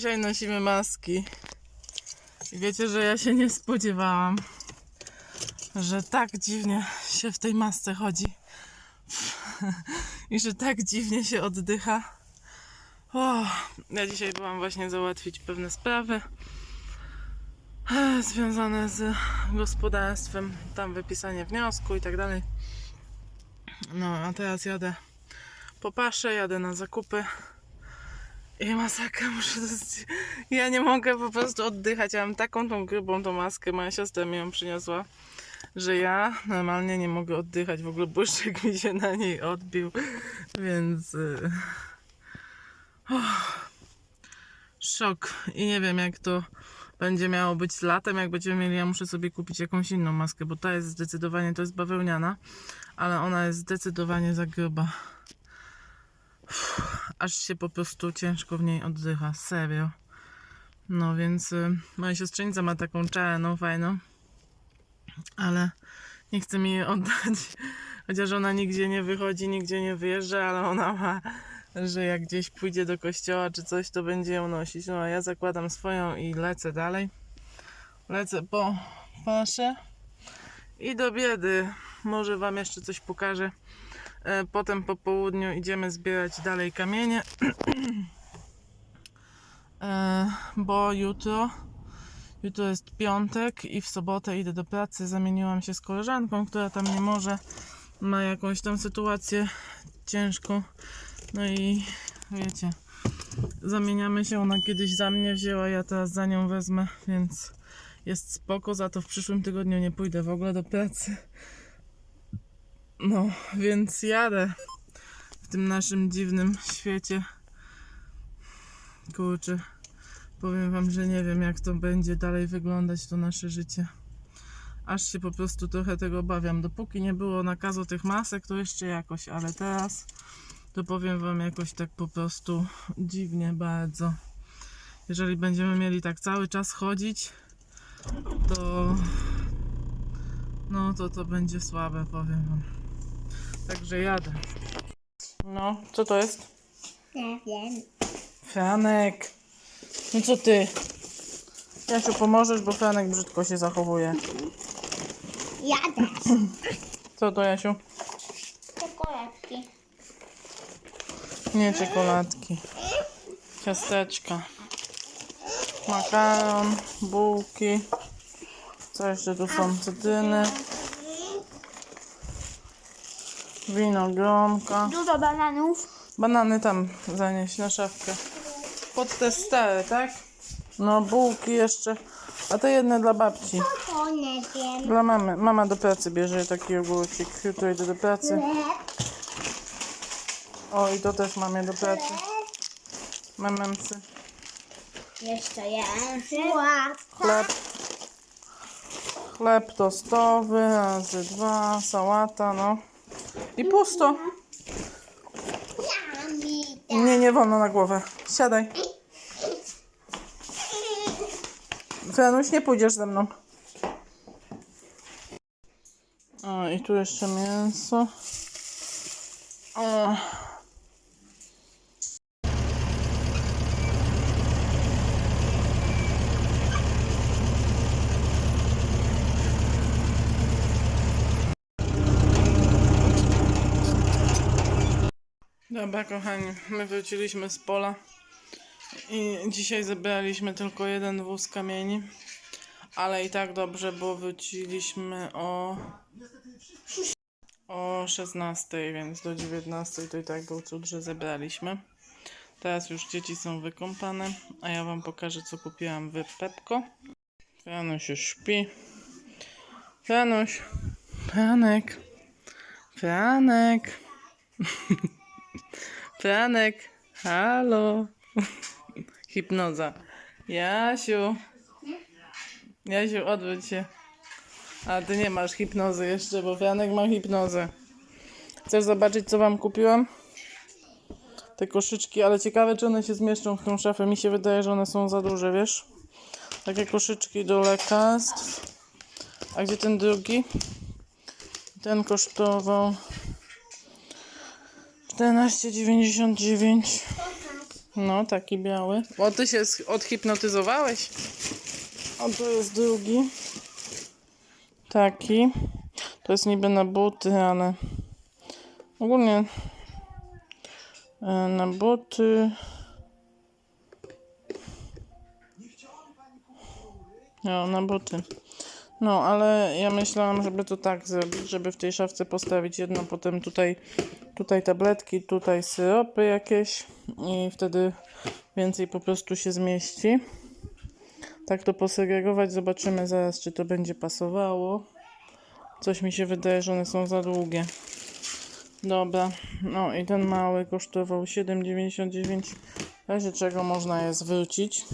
dzisiaj nosimy maski. I wiecie, że ja się nie spodziewałam, że tak dziwnie się w tej masce chodzi. I że tak dziwnie się oddycha. O, ja dzisiaj byłam właśnie załatwić pewne sprawy e, związane z gospodarstwem, tam wypisanie wniosku i tak dalej. No, a teraz jadę po paszę, jadę na zakupy. I masakra, muszę Ja nie mogę po prostu oddychać. Ja mam taką tą grubą tą maskę, moja siostra mi ją przyniosła, że ja normalnie nie mogę oddychać. W ogóle błyszczyk mi się na niej odbił, więc... y, uff, Szok. I nie wiem, jak to będzie miało być latem, jak będziemy mieli, ja muszę sobie kupić jakąś inną maskę, bo ta jest zdecydowanie, to jest bawełniana, ale ona jest zdecydowanie za gruba. Uff, Aż się po prostu ciężko w niej oddycha, serio. No więc y, moja siostrzenica ma taką czarną, fajną, ale nie chce mi jej oddać, chociaż ona nigdzie nie wychodzi, nigdzie nie wyjeżdża, ale ona ma, że jak gdzieś pójdzie do kościoła czy coś, to będzie ją nosić. No a ja zakładam swoją i lecę dalej. Lecę po paszę i do biedy. Może wam jeszcze coś pokażę. E, Potem po południu idziemy zbierać dalej kamienie. E, Bo jutro, jutro jest piątek i w sobotę idę do pracy. Zamieniłam się z koleżanką, która tam nie może. Ma jakąś tam sytuację ciężką. No i wiecie, zamieniamy się. Ona kiedyś za mnie wzięła, ja teraz za nią wezmę, więc jest spoko. Za to w przyszłym tygodniu nie pójdę w ogóle do pracy. No, więc jadę w tym naszym dziwnym świecie. Kurczę, powiem wam, że nie wiem jak to będzie dalej wyglądać to nasze życie. Aż się po prostu trochę tego obawiam. Dopóki nie było nakazu tych masek, to jeszcze jakoś, ale teraz to powiem wam jakoś tak po prostu dziwnie bardzo. Jeżeli będziemy mieli tak cały czas chodzić, to no to to będzie słabe, powiem wam. Także jadę. No, co to jest? Nie wiem. Franek. No co ty? Jasiu, pomożesz, bo Franek brzydko się zachowuje. Jadę. Co to, Jasiu? Czekoladki. Nie czekoladki. Ciasteczka. Makaron, bułki. Co jeszcze tu są? Cytryny. Winogronka. Dużo bananów. Banany tam zanieść na szafkę. Pod te stare, tak? No, bułki jeszcze. A to jedne dla babci. O, nie wiem. Dla mamy. Mama do pracy bierze taki ogórcik. Jutro idę do pracy. O, i to też mamie do pracy. Mamemcy. Jeszcze jeden. Chleb. Chleb. Chleb tostowy, razy dwa, sałata, no. I pusto. Nie, nie wolno na głowę. Siadaj. Franuś, nie pójdziesz ze mną. O, i tu jeszcze mięso. O. Dobra, kochani, my wróciliśmy z pola i dzisiaj zebraliśmy tylko jeden wóz kamieni, ale i tak dobrze, bo wróciliśmy o o 16, więc do 19 to i tak był cud, że zebraliśmy. Teraz już dzieci są wykąpane, a ja wam pokażę, co kupiłam w Pepko. Franuś już śpi. Franuś, Franek, Franek. Franek, halo. Hipnoza. Jasiu. Jasiu, odwróć się. A ty nie masz hipnozy jeszcze, bo Franek ma hipnozę. Chcesz zobaczyć, co wam kupiłam? Te koszyczki, ale ciekawe, czy one się zmieszczą w tą szafę. Mi się wydaje, że one są za duże, wiesz? Takie koszyczki do lekarstw. A gdzie ten drugi? Ten kosztował 14,99. No, taki biały. O, ty się odhipnotyzowałeś. O, to jest drugi. Taki. To jest niby na buty, ale ogólnie e, na buty. No, na buty. No, ale ja myślałam, żeby to tak zrobić, żeby w tej szafce postawić jedno, potem tutaj, tutaj tabletki, tutaj syropy jakieś i wtedy więcej po prostu się zmieści. Tak to posegregować, zobaczymy zaraz, czy to będzie pasowało. Coś mi się wydaje, że one są za długie. Dobra, no i ten mały kosztował 7,99. W razie czego można je zwrócić.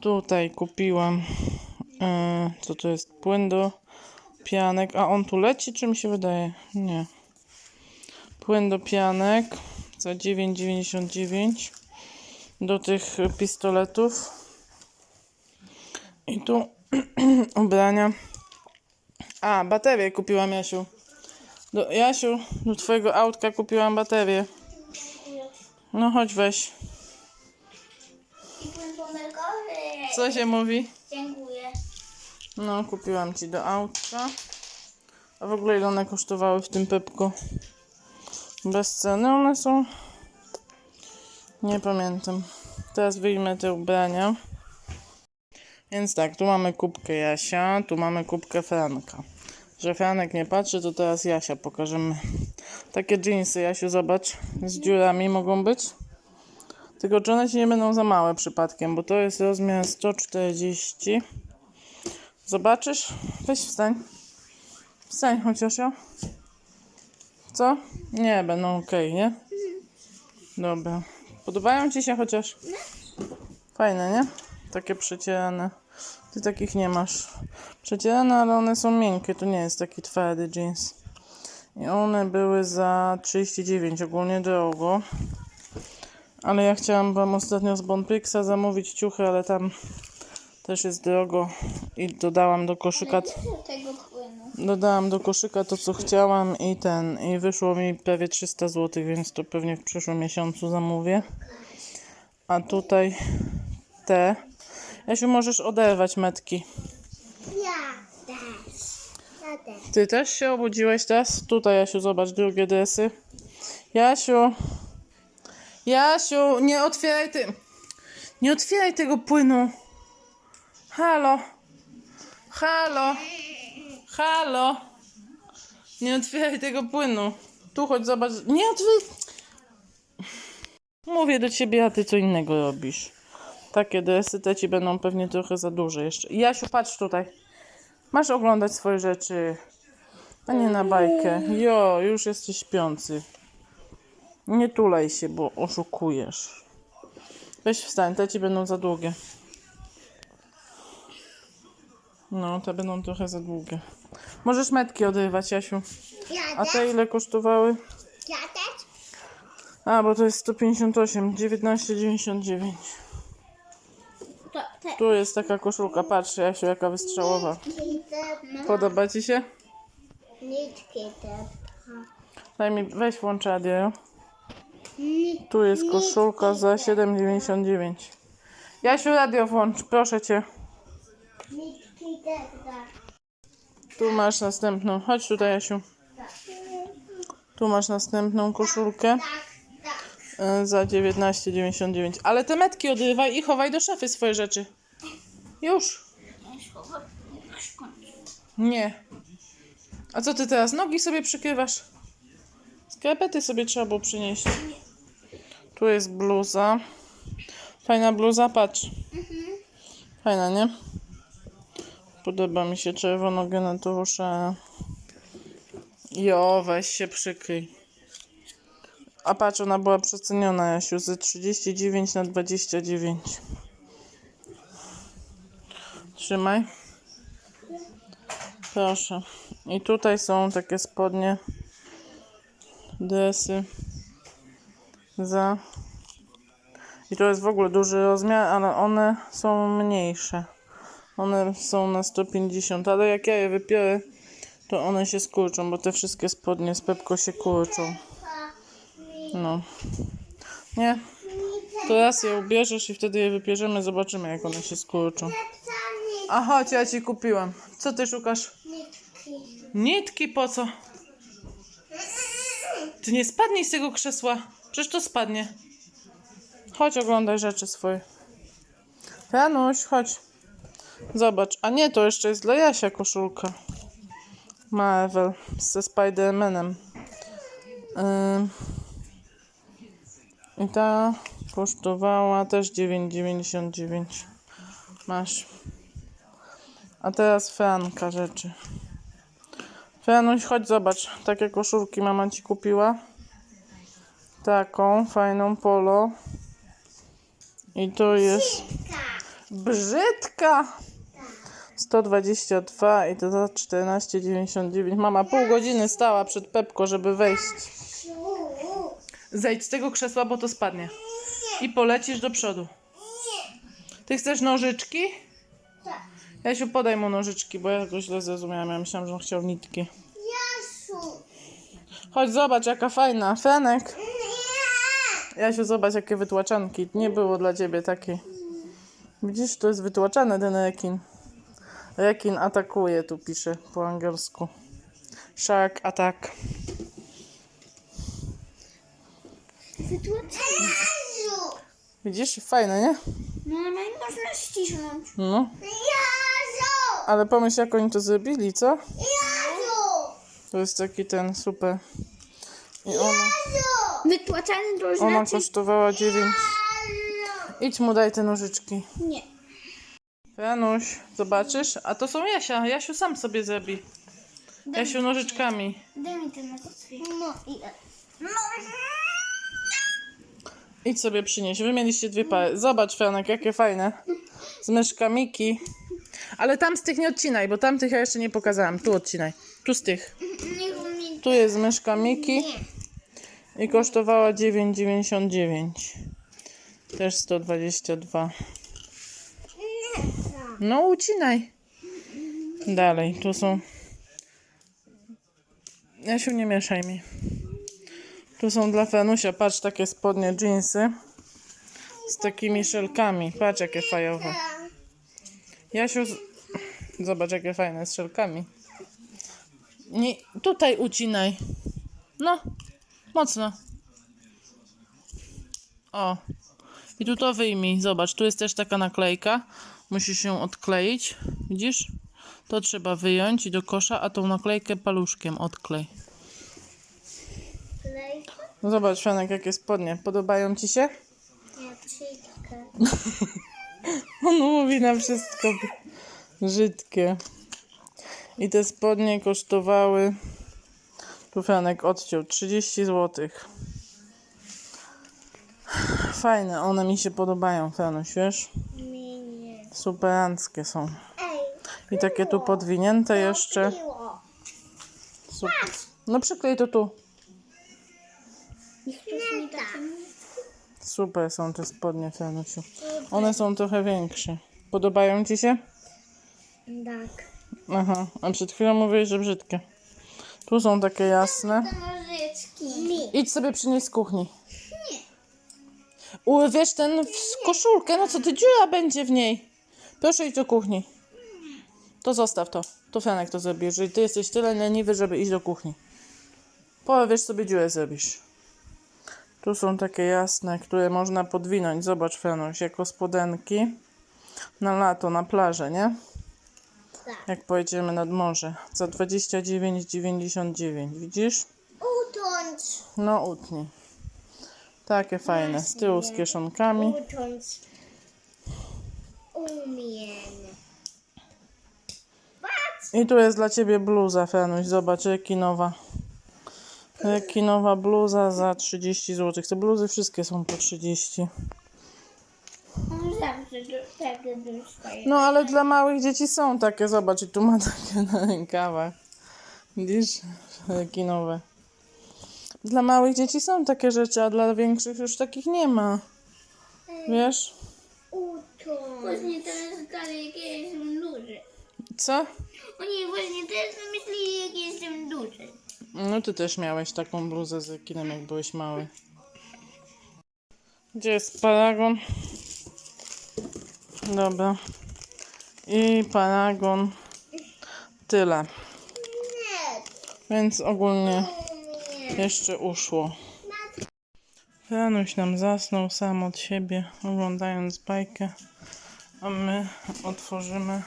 Tutaj kupiłam co to jest? Płyn do pianek. A on tu leci, czy mi się wydaje? Nie. Płyn do pianek za 9,99 do tych pistoletów. I tu ubrania. A, baterię kupiłam, Jasiu. Do, Jasiu, do twojego autka kupiłam baterię. No chodź weź. Co się mówi? Dziękuję. No, kupiłam ci do autka. A w ogóle ile one kosztowały w tym pepku? Bez ceny one są? Nie pamiętam. Teraz wyjmę te ubrania. Więc tak, tu mamy kubkę Jasia, tu mamy kubkę Franka. Że Franek nie patrzy, to teraz Jasia pokażemy. Takie jeansy, Jasiu, zobacz, z dziurami mogą być. Tylko czy one ci nie będą za małe przypadkiem, bo to jest rozmiar 140. Zobaczysz? Weź wstań. Wstań chociaż ja. Co? Nie, będą ok, nie? Dobra. Podobają ci się chociaż? Fajne, nie? Takie przecierane. Ty takich nie masz. Przecierane, ale one są miękkie. To nie jest taki twardy jeans. I one były za 39, ogólnie drogo. Ale ja chciałam wam ostatnio z Bonprixa zamówić ciuchy, ale tam też jest drogo i dodałam do koszyka, dodałam do koszyka to co chciałam i ten i wyszło mi prawie 300 zł, więc to pewnie w przyszłym miesiącu zamówię. A tutaj te. Jasiu, możesz oderwać metki. Ja też. Ja też. Ty też się obudziłeś teraz? Tutaj, Jasiu, zobacz drugie dresy. Jasiu! Jasiu, nie otwieraj ty... Nie otwieraj tego płynu. Halo. Halo. Halo. Nie otwieraj tego płynu. Tu chodź, zobacz. Nie otwieraj... Mówię do ciebie, a ty co innego robisz. Takie dresy te ci będą pewnie trochę za duże jeszcze. Jasiu, patrz tutaj. Masz oglądać swoje rzeczy. A nie na bajkę. Jo, już jesteś śpiący. Nie tulej się, bo oszukujesz. Weź wstań, te ci będą za długie. No, te będą trochę za długie. Możesz metki odrywać, Jasiu. Ja A te ile kosztowały? Ja też. A, bo to jest 158, 19,99. To te. Tu jest taka koszulka, patrz Jasiu, jaka wystrzałowa. Podoba ci się? Nitki te. Daj mi, weź włącz radio. Tu jest koszulka za 7,99. Jasiu, radio włącz, proszę cię. Nitki. Tu masz następną. Chodź tutaj, Jasiu. Tu masz następną koszulkę y, za 19,99. Ale te metki odrywaj i chowaj do szafy swoje rzeczy. Już. Nie. A co ty teraz? Nogi sobie przykrywasz? Skarpety sobie trzeba było przynieść. Tu jest bluza. Fajna bluza, patrz. Fajna, nie? Podoba mi się czerwono-genetowosza. Jo, weź się przykryj. A patrz, ona była przeceniona, Jasiu, ze 39 na 29. Trzymaj. Proszę. I tutaj są takie spodnie, dresy za... I to jest w ogóle duży rozmiar, ale one są mniejsze. One są na 150, ale jak ja je wypiorę, to one się skurczą, bo te wszystkie spodnie z Pepko się kurczą. No. Nie? To raz je ubierzesz i wtedy je wypierzemy, zobaczymy jak one się skurczą. A chodź, ja ci kupiłam. Co ty szukasz? Nitki. Nitki po co? Ty nie spadnij z tego krzesła. Przecież to spadnie. Chodź, oglądaj rzeczy swoje. Januś, chodź. Zobacz. A nie, to jeszcze jest dla Jasia koszulka. Marvel ze Spider-Manem. Ym. I ta kosztowała też 9,99. Masz. A teraz Franka rzeczy. Franuś, chodź zobacz. Takie koszulki mama ci kupiła. Taką fajną polo. I to jest brzydka. 122 i to za 14,99. Mama pół godziny stała przed Pepko, żeby wejść. Zejdź z tego krzesła, bo to spadnie. I polecisz do przodu. Ty chcesz nożyczki? Tak. Jasiu, podaj mu nożyczki, bo ja go źle zrozumiałam. Ja myślałam, że on chciał nitki. Jasiu. Chodź, zobacz, jaka fajna. Fenek. Jasiu, zobacz, jakie wytłaczanki. Nie było dla ciebie takiej. Widzisz, to jest wytłaczane ten rekin. Rekin atakuje, tu pisze po angielsku. Shark attack. Jasiu. Widzisz? Fajne, nie? No ale nie można ścisnąć. No. Ale pomyśl, jak oni to zrobili, co? To jest taki ten super. I ona, Wytłaczany to ona znaczy... kosztowała 9. Idź mu daj te nożyczki. Nie. Januś, zobaczysz? A to są Jasia. Jasiu sam sobie zrobi. Jasiu nożyczkami. Daj mi ten nożyczki. No i... No. Idź sobie przynieść. Wy mieliście dwie pary. Zobacz, Franek, jakie fajne. Z myszka Miki. Ale tam z tych nie odcinaj, bo tamtych ja jeszcze nie pokazałam. Tu odcinaj. Tu z tych. Mi... Tu jest myszka Miki i kosztowała 9,99. Też 122. No ucinaj. Dalej, tu są. Jasiu, nie mieszaj mi. Tu są dla Fenusia, patrz, takie spodnie, jeansy. Z takimi szelkami. Patrz, jakie fajowe. Jasiu, z- zobacz, jakie fajne, z szelkami. Nie, tutaj ucinaj. No, mocno. O. I tu to wyjmij. Zobacz, tu jest też taka naklejka. Musisz się odkleić. Widzisz? To trzeba wyjąć i do kosza, a tą naklejkę paluszkiem odklej. Klej. No zobacz, Franek, jakie spodnie. Podobają ci się? Ja przyjdę. On mówi na wszystko brzydkie. I te spodnie kosztowały. Tu Franek odciął 30 zł. Fajne, one mi się podobają, Franuś, wiesz? Mi nie. Superanckie są. Ej. I takie tu podwinięte jeszcze. Super. No przyklej to tu. Niech ktoś mi. Super są te spodnie, Franusiu. One są trochę większe. Podobają ci się? Tak. Aha, a przed chwilą mówiłeś, że brzydkie. Tu są takie jasne. Idź sobie przynieść z kuchni. U, wiesz, ten w koszulkę, no co ty, dziura będzie w niej. Proszę idź do kuchni. To zostaw to. To Franek to zrobi, jeżeli ty jesteś tyle leniwy, żeby iść do kuchni. Powiesz sobie dziurę zrobisz. Tu są takie jasne, które można podwinąć. Zobacz, Franuś, jako spodenki. Na lato, na plażę, nie? Tak. Jak pojedziemy nad morze. Za 29,99. Widzisz? Ucząć. No utnij. Takie fajne. Z tyłu z kieszonkami. Umiem. Patrz. I tu jest dla ciebie bluza, Fenuś. Zobacz, rekinowa. Rekinowa bluza za 30 zł. Te bluzy wszystkie są po 30. On zawsze do tego dostaje. No ale dla małych dzieci są takie. Zobacz, i tu ma takie na rękawach. Widzisz? Rekinowe. Dla małych dzieci są takie rzeczy, a dla większych już takich nie ma. Wiesz? Ucząć. Właśnie teraz dalej, jak ja jestem duży. Co? Oni właśnie teraz myśleli, jak jestem duży. No ty też miałeś taką bluzę z rekinem, jak byłeś mały. Gdzie jest paragon? Dobra. I paragon. Tyle. Więc ogólnie jeszcze uszło. Ranuś nam zasnął sam od siebie, oglądając bajkę. A my otworzymy.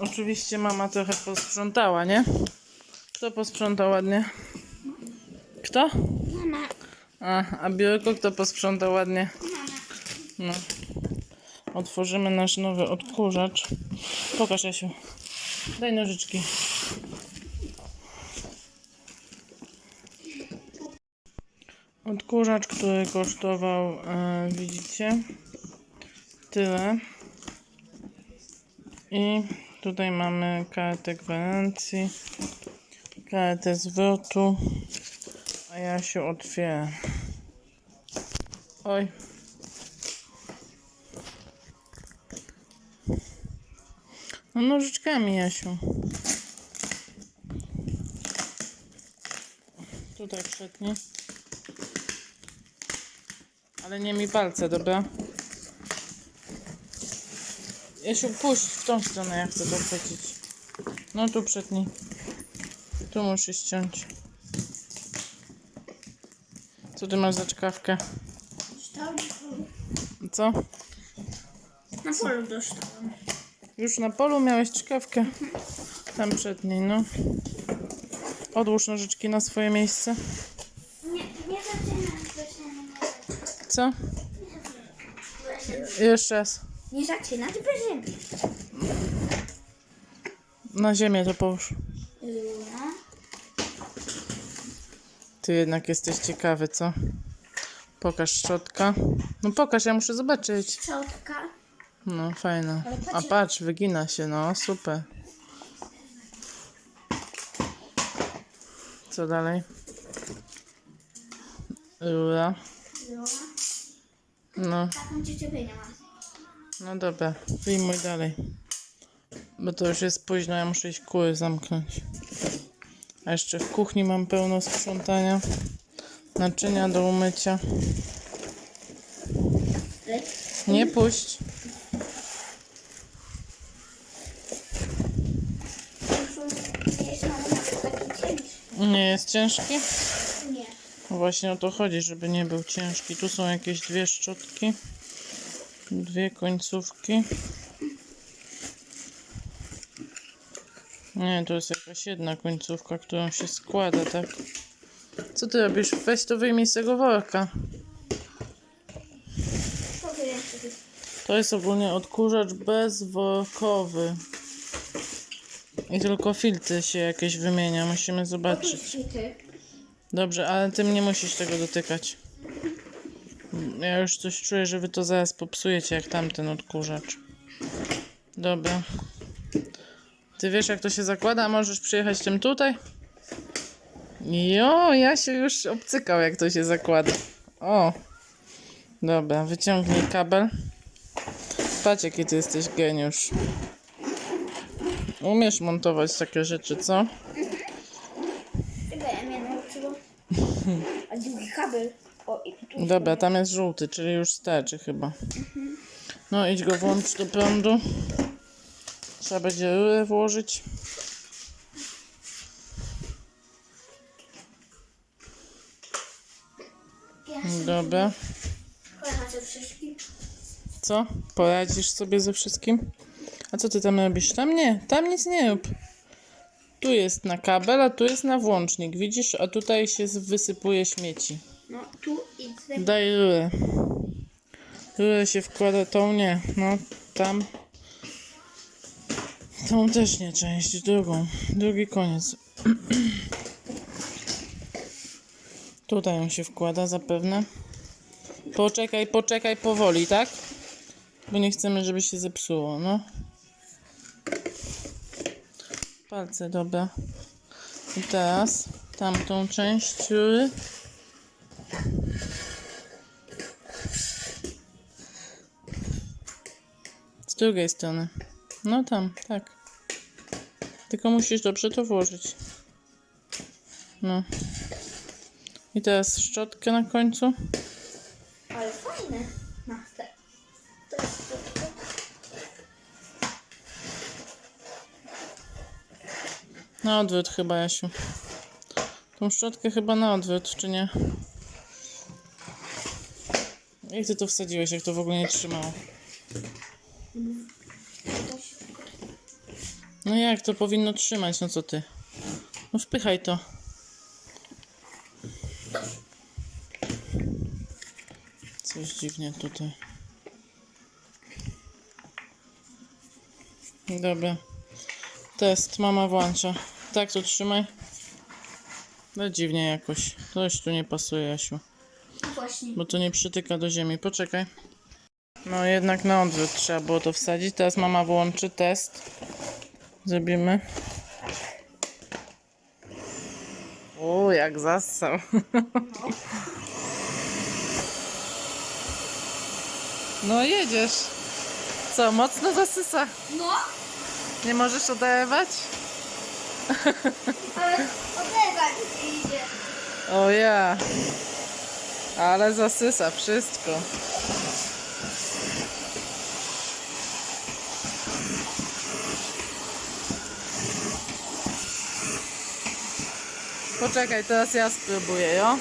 Oczywiście mama trochę posprzątała, nie? Kto posprzątał ładnie? Kto? Mama. A, a biurko kto posprzątał ładnie? No. Otworzymy nasz nowy odkurzacz. Pokaż Jasiu. Daj nożyczki. Odkurzacz, który kosztował, e, widzicie, tyle. I tutaj mamy kartę gwarancji, kartę zwrotu, a ja się otwieram. Oj. No nożyczkami, Jasiu. Tutaj przetnij. Ale nie mi palce, dobra? Jasiu, puść w tą stronę, ja chcę to chwycić. No tu przetnij. Tu musisz ściąć. Co ty masz za czkawkę? Co? Na polu dostałam. Już na polu miałeś czkawkę? Tam przed niej, no. Odłóż nożyczki na swoje miejsce. Nie, nie zaczynam Co? Jeszcze raz. Nie zaczynać bez ziemi. Na ziemię to połóż. Ty jednak jesteś ciekawy, co? Pokaż szczotka. No pokaż, ja muszę zobaczyć. Szczotka. No, fajna. A patrz- wygina się, no, super. Co dalej? Rura. No. Taką. No dobra, wyjmuj dalej. Bo to już jest późno, ja muszę iść kury zamknąć. A jeszcze w kuchni mam pełno sprzątania. Naczynia do umycia. Nie puść. nawet taki ciężki. Nie jest ciężki? Nie. Właśnie o to chodzi, żeby nie był ciężki. Tu są jakieś dwie szczotki. Dwie końcówki. Nie, to jest jakaś jedna końcówka, którą się składa, tak? Co ty robisz? Weź to wyjmij z tego worka. To jest ogólnie odkurzacz bezworkowy. I tylko filtry się jakieś wymienia. Musimy zobaczyć. Dobrze, ale ty nie musisz tego dotykać. Ja już coś czuję, że wy to zaraz popsujecie jak tamten odkurzacz. Dobra. Ty wiesz jak to się zakłada? Możesz przyjechać tym tutaj? Jo, ja się już obcykał jak to się zakłada. O. Dobra, wyciągnij kabel. Patrz jaki ty jesteś geniusz. Umiesz montować takie rzeczy, co? Tego ja mnie nauczyło. A O, i tu. Dobra, tam jest żółty, czyli już starczy chyba. No idź go włącz do prądu. Trzeba będzie rurę włożyć. Dobra. Co? Poradzisz sobie ze wszystkim? A co ty tam robisz? Tam nie, tam nic nie rób. Tu jest na kabel, a tu jest na włącznik. Widzisz? A tutaj się wysypuje śmieci. No, tu i tutaj. Daj rurę. Rurę się wkłada, tą nie. No, tam. Tą też nie część, drugą. Drugi koniec. Tutaj ją się wkłada zapewne. Poczekaj, poczekaj powoli, tak? Bo nie chcemy, żeby się zepsuło, no. Palce, dobra. I teraz tamtą część rury. Z drugiej strony. No tam, tak. Tylko musisz dobrze to włożyć. No. I teraz szczotkę na końcu. To jest to. to. Na odwrót chyba, Jasiu. Tą szczotkę chyba na odwrót, czy nie? Jak ty to wsadziłeś, jak to w ogóle nie trzymało? to się... No jak, to powinno trzymać, no co ty? No wpychaj to. Coś dziwnie tutaj. Dobra. Test, mama włącza. Tak to trzymaj. No dziwnie jakoś. Coś tu nie pasuje, Jasiu. No właśnie. Bo to nie przytyka do ziemi. Poczekaj. No jednak na odwrót trzeba było to wsadzić. Teraz mama włączy test. Zrobimy. O, jak zassał. No jedziesz. Co, mocno zasysa? No, Nie możesz oderwać? ale oderwać idzie. O ja. Ale zasysa wszystko. Poczekaj, teraz ja spróbuję, jo?